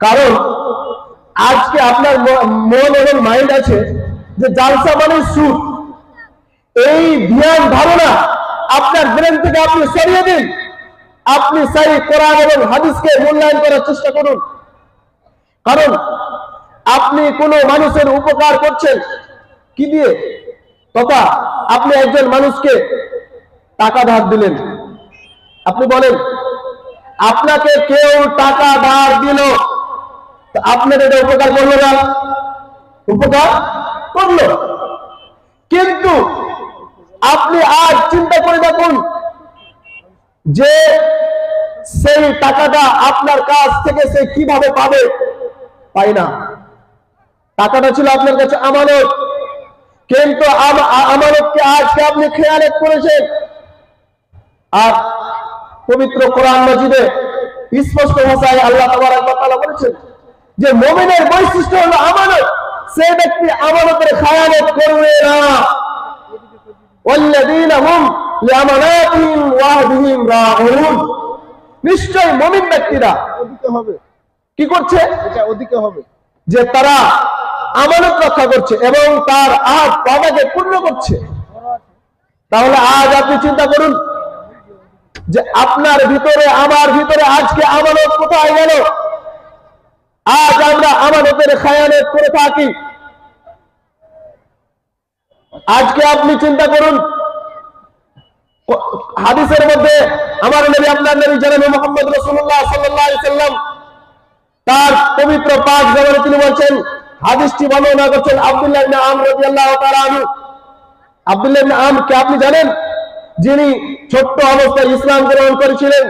কারণ আজকে আপনার মন এবং মাইন্ড আছে যে জালসা মানে সুদ এই ধ্যান ধারণা আপনার ব্রেন থেকে আপনি সরিয়ে দিন। আপনি সেই কোরআন এবং হাদিসকে মূল্যায়ন করার চেষ্টা করুন। কারণ আপনি কোনো মানুষের উপকার করছেন কি দিয়ে? তথা আপনি একজন মানুষকে টাকা ধার দিলেন। আপনি বলেন, আপনাকে কেউ টাকা ধার দিল আপনার এটা উপকার করল না? উপকার করল। কিন্তু আপনি আজ চিন্তা করে দেখুন যে সেই টাকাটা আপনার কাছ থেকে সে কীভাবে পাবে? পাই না। টাকাটা ছিল আপনার কাছে আমানত। কিন্তু আমানতকে আজকে আপনি খেয়ালত করেছেন। আর পবিত্র কোরআন মজিদে স্পষ্ট ভাষায় আল্লাহ তাআলা বলেছেন যে মোমিনের বৈশিষ্ট্য হলো আমানত। সে ব্যক্তি আমানতের খায়ানত করবে না। নিশ্চয় ব্যক্তিরা কি করছে? ওদিকে হবে। যে তারা আমানত রক্ষা করছে এবং তার আজ পাওয়াকে পূর্ণ করছে। তাহলে আজ আপনি চিন্তা করুন যে আপনার ভিতরে আমার ভিতরে আজকে আমানত কোথায় গেল? আজ আমরা আমানতের খায়ানত করে থাকি। আজকে আপনি চিন্তা করুন, হাদিসের মধ্যে আমার নবী, আপনার নবী জানাবি মোহাম্মদ রসুল্লাহ সাল্লাম তার পবিত্র পাক জবানে তিনি বলছেন, হাদিসটি বর্ণনা করছেন আব্দুল্লাহ আমর রাদিয়াল্লাহু তাআলা আনহু। আব্দুল্লাহ কে আপনি জানেন, যিনি ছোট্ট অবস্থায় ইসলাম গ্রহণ করেছিলেন।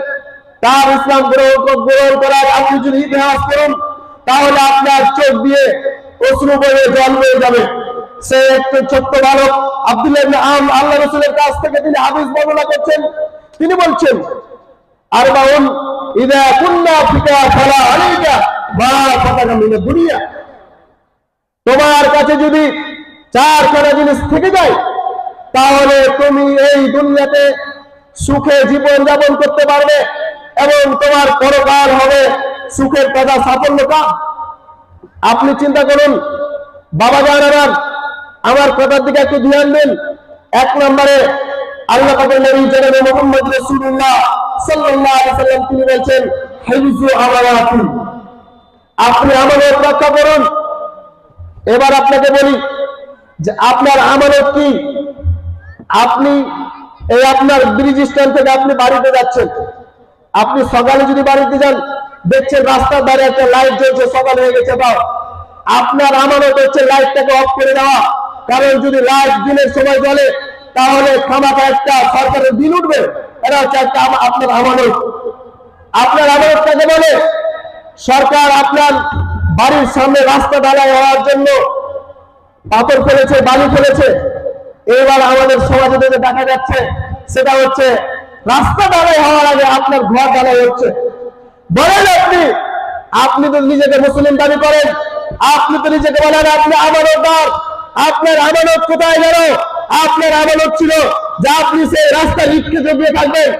তার ইসলাম গ্রহণ করার আপনি যদি ইতিহাস করুন তাহলে আপনার চোখ দিয়ে অশ্রু বয়ে জল বয়ে যাবে। সে একটু ছোট্ট বালক, আব্দুল্লাহ আল্লাহ রাসূলের কাছ থেকে তিনি হাদিস বর্ণনা করছেন। তিনি বলছেন, আরবাউন ইদা কুন্না ফিকা ফালা আলাইকা, মা ফাতাকা মিন দুনিয়া। তোমার কাছে যদি চার চারখানা জিনিস থেকে যায়, তাহলে তুমি এই দুনিয়াতে সুখে জীবন যাপন করতে পারবে এবং তোমার পরকাল হবে সুখের কথা সাফল্য কাম আপনি চিন্তা করুন, বাবা জানার আমার কথার দিকে একটু ধ্যান দিন। এক নম্বরে আল্লাহ পাকের নবী জনাবে মুহাম্মদ রাসূলুল্লাহ সাল্লাল্লাহু আলাইহি সাল্লাম, তিনি বলেন হাইজু আমানাতুন আপনি আমানত রক্ষা করুন। এবার আপনাকে বলি যে আপনার আমানত কি? আপনি এই আপনার ব্রিজ স্ট্যান্ড থেকে আপনি বাড়িতে যাচ্ছেন। আপনি সকালে যদি বাড়িতে যান দেখছেন রাস্তার ধারে একটা লাইট জ্বলছে, সকাল হয়ে গেছে, দাও। আপনার আমানত হচ্ছে লাইটটাকে অফ করে দেওয়া। কারণ যদি লাইট দিনের সময় জ্বলে, তাহলে খামাখা একটা সরকারের বিল উঠবে। এটা হচ্ছে একটা আপনার আমানত। আপনার আমানত কাকে বলে, সরকার আপনার বাড়ির সামনে রাস্তা ঢালাই হওয়ার জন্য পাথর ফেলেছে, বালি ফেলেছে। এবার আমাদের সমাজে দেখা যাচ্ছে, সেটা হচ্ছে রাস্তা ঢালাই হওয়ার আগে আপনার ঘর ঢালাই হচ্ছে। বলেন আপনি আপনি তো নিজেকে মুসলিম দাবি করেন, আপনি তো নিজেকে বলেন আপনি আমানতদার, আপনার আমানত কোথায় গেল? আপনার আমানত ছিল যে আপনি সেই রাস্তার ইটকে জগিয়ে থাকবেন।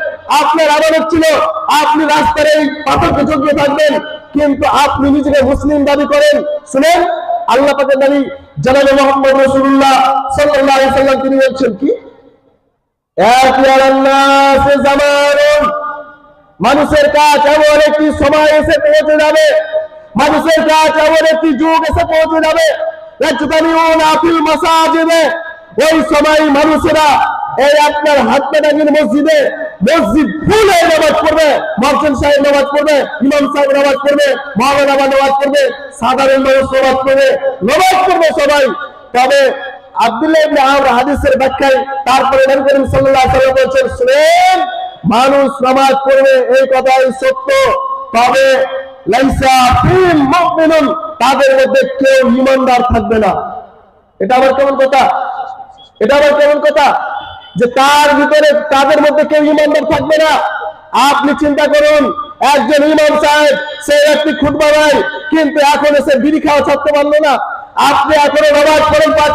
আপনার আমানত ছিল আপনি রাস্তার এই পাথরকে জগিয়ে থাকবেন। কিন্তু আপনি নিজেকে মুসলিম দাবি করেন। শুনেন, আল্লাহ পাকের নবী জনাবে মোহাম্মদ রাসূলুল্লাহ সাল্লাল্লাহু আলাইহি সাল্লাম তিনি বলছেন কি? নাস জামানুন মানুষের কাজ এমন একটি সময় এসে পৌঁছে যাবে। মানুষের কাজ এমন একটি যুগ এসে পৌঁছে যাবে। ওই সময় মানুষেরা এই আপনার হাতটাঙ্গির মসজিদে, মসজিদ নামাজ পড়বে। মরসেন সাহেব নামাজ পড়বে, ইমাম সাহেব নামাজ পড়বে মহামেন আবার নামাজ পড়বে, সাধারণ মানুষ নামাজ পড়বে নামাজ পড়বে সবাই। তবে আব্দুল্লাহ হাদিসের ব্যাখ্যায় তারপরে নবী শুনেন মানুষ নামাজ পড়বে, এই কথাই সত্য। তবে তাদের মধ্যে কেউ ইমানদার থাকবে না। এটা আবার কেমন কথা? এটা আবার কেমন কথা? যে তার ভিতরে, তাদের মধ্যে কেউ ইমানদার থাকবে না। আপনি চিন্তা করুন, একজন ইমাম সাহেব, সে একটি খুতবা দেয় কিন্তু এখন এসে বিড়ি খাওয়া ছাড়তে পারল না। আপনি এখনও নামাজ পড়েন পাঁচ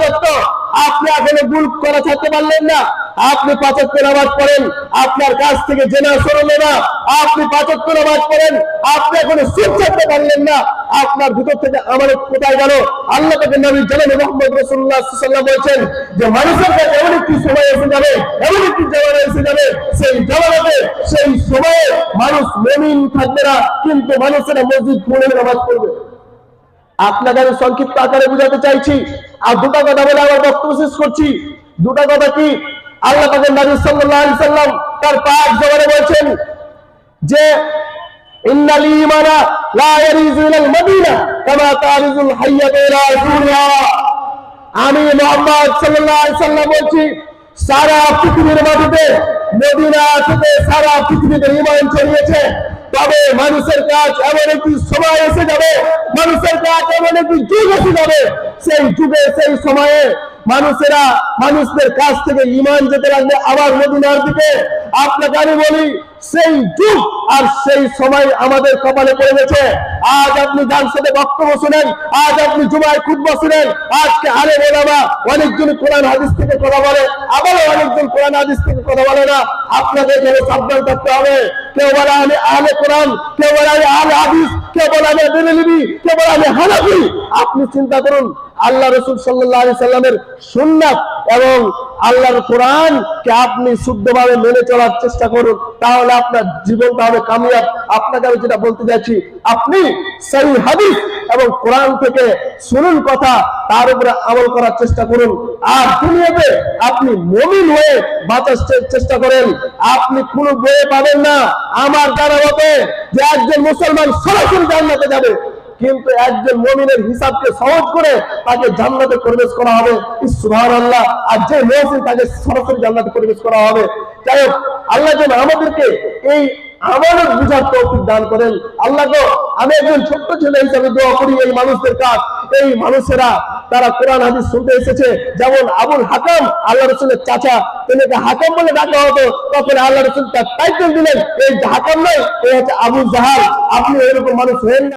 আপনি এখনও ভুল করা ছাড়তে পারলেন না। আপনি পাঁচক নামাজ পড়েন আপনার কাছ থেকে জেনা সরল না। আপনি পাঁচক নামাজ পড়েন আপনি এখনও সুখ ছাড়তে পারলেন না। আপনার ভিতর থেকে আমার কোথায় গেল? আল্লাহ তাকে নবী জানেন মোহাম্মদ রসুল্লাহ বলছেন যে, মানুষের কাছে এমন একটি সময় এসে যাবে, এমন একটি জামানা এসে যাবে, সেই জামানাতে, সেই সময়ে মানুষ মমিন থাকবে না, কিন্তু মানুষেরা মসজিদ খুলে নামাজ পড়বে। আপনাকে আমি সংক্ষিপ্ত আকারে বুঝাতে চাইছি। আর দুটা কথা বলে আমার বক্তব্য শেষ করছি। দুটা কথা কি? আল্লাহ পাকের নবী সাল্লাম তার পাক জবানে বলছেন যে, ইন্নাল লা আমি মোহাম্মদ বলছি, সারা সারা ছড়িয়েছে। তবে মানুষের কাজ এমন একটি সময় এসে যাবে, মানুষের কাজ এমন একটি যুগ এসে যাবে। সেই যুগে, সেই সময়ে মানুষেরা, মানুষদের কাছ থেকে ইমান যেতে লাগবে আবার মদিনার দিকে। আপনাকে আমি বলি, সেই যুগ আর সেই সময় আমাদের কপালে পড়ে গেছে। আজ আপনি জানসাদে বক্তব্য শুনেন, আজ আপনি জুমায় খুব শুনেন, আজকে আরে ওলামা অনেকজন কোরআন হাদিস থেকে কথা বলে, আবারও অনেকজন কোরআন হাদিস থেকে কথা বলে না। আপনাদের এখানে সাবধান থাকতে হবে। কেউ বলে আমি আলে কোরআন, কেউ বলে আমি আলে হাদিস, কেউ বলে আমি বেরেলিবি কেউ বলে আমি হানাবি আপনি চিন্তা করুন আল্লাহ রসুল সাল্লামের সুন্নাত এবং আল্লাহর কোরআন কে আপনি শুদ্ধভাবে মেনে চলার চেষ্টা করুন, তাহলে আপনার জীবনটা হবে কামিয়াব। আপনাকে আমি যেটা বলতে চাইছি, আপনি সেই হাদিস এবং কোরআন থেকে শুনুন কথা, তার উপরে আমল করার চেষ্টা করুন। আর দুনিয়াতে আপনি মমিন হয়ে বাঁচার চেষ্টা করেন। আপনি কোনো বইয়ে পাবেন না। আমার জানা মতে যে একজন মুসলমান সরাসরি জান্নাতে যাবে। কিন্তু একজন মমিনের হিসাবকে সহজ করে তাকে জান্নাতে প্রবেশ করা হবে। সুবহান আল্লাহ আর যে মহসিন তাকে সরাসরি জান্নাতে প্রবেশ করা হবে। যাই হোক, আল্লাহ যেন আমাদেরকে এই আমানত বুঝার তৌফিক দান করেন। আল্লাহ গো, আমি একজন ছোট্ট ছেলে হিসাবে দোয়া করি এই মানুষদের কাজ এই মানুষেরা তারা কোরআন, হাদিস শুনতে এসেছে। যেমন আবুল হাকাম, আল্লাহ রসুলের চাচা। তেনেকে হাকাম বলে ডাকা হতো। তখন আল্লাহ রসুল তার টাইটেল দিলেন। এই হাকাম নয়, এই হচ্ছে আবু জাহাল। আপনি এরকম মানুষ হয়েন না।